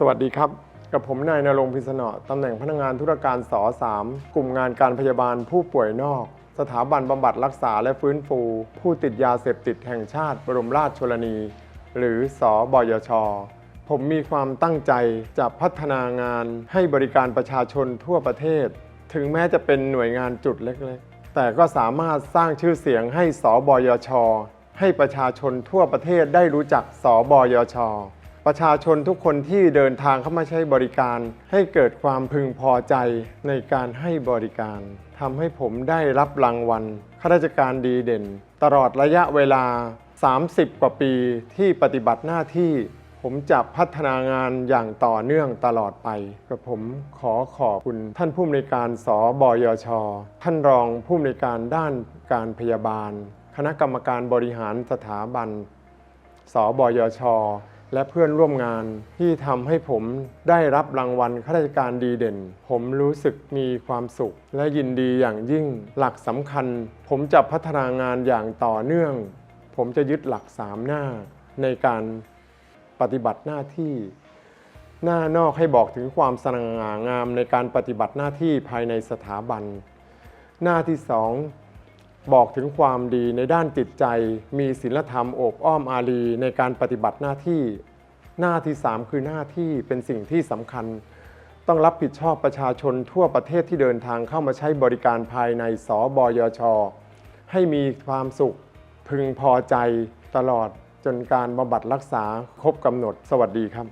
สวัสดีครับ กับผมนายนรงค์พิศนอตำแหน่งพนักงานธุรการส3กลุ่มงานการพยาบาลผู้ป่วยนอก สถาบันบำบัดรักษาและฟื้นฟู ผู้ติดยาเสพติดแห่งชาติบรมราชชนนี หรือสอบยช ผมมีความตั้งใจจะพัฒนางานให้บริการประชาชนทั่วประเทศ ถึงแม้จะเป็นหน่วยงานจุดเล็กๆ แต่ก็สามารถสร้างชื่อเสียงให้สอบยช ให้ประชาชนทั่วประเทศได้รู้จักสอบยช ประชาชนทุกคนที่เดินทางเข้ามาใช้บริการ ให้เกิดความพึงพอใจในการให้บริการทำให้ผมได้รับรางวัลข้าราชการดีเด่น ตลอดระยะเวลา 30 กว่าปีที่ปฏิบัติหน้าที่ ผมจะพัฒนางานอย่างต่อเนื่องตลอดไปกับผมขอขอบคุณท่านผู้อำนวยการสบยช ท่านรองผู้อำนวยการด้านการพยาบาล คณะกรรมการบริหารสถาบัน สบยช และเพื่อนร่วมงานที่ทำให้ผมได้รับรางวัลข้าราชการดีเด่น ผมรู้สึกมีความสุข และยินดีอย่างยิ่งหลักสำคัญ ผมจะพัฒนางานอย่างต่อเนื่อง ผมจะยึดหลักสามหน้าในการปฏิบัติหน้าที่ หน้านอกให้บอกถึงความสง่างามในการปฏิบัติหน้าที่ภายในสถาบัน หน้าที่สอง บอกถึงความดีในด้านจิตใจ มีศีลธรรมโอบอ้อมอารีในการปฏิบัติหน้าที่ หน้าที่สามคือหน้าที่เป็นสิ่งที่สำคัญ ต้องรับผิดชอบประชาชนทั่วประเทศที่เดินทางเข้ามาใช้บริการภายในสบยช ให้มีความสุขพึงพอใจตลอดจนการบำบัดรักษาครบกำหนดสวัสดีครับ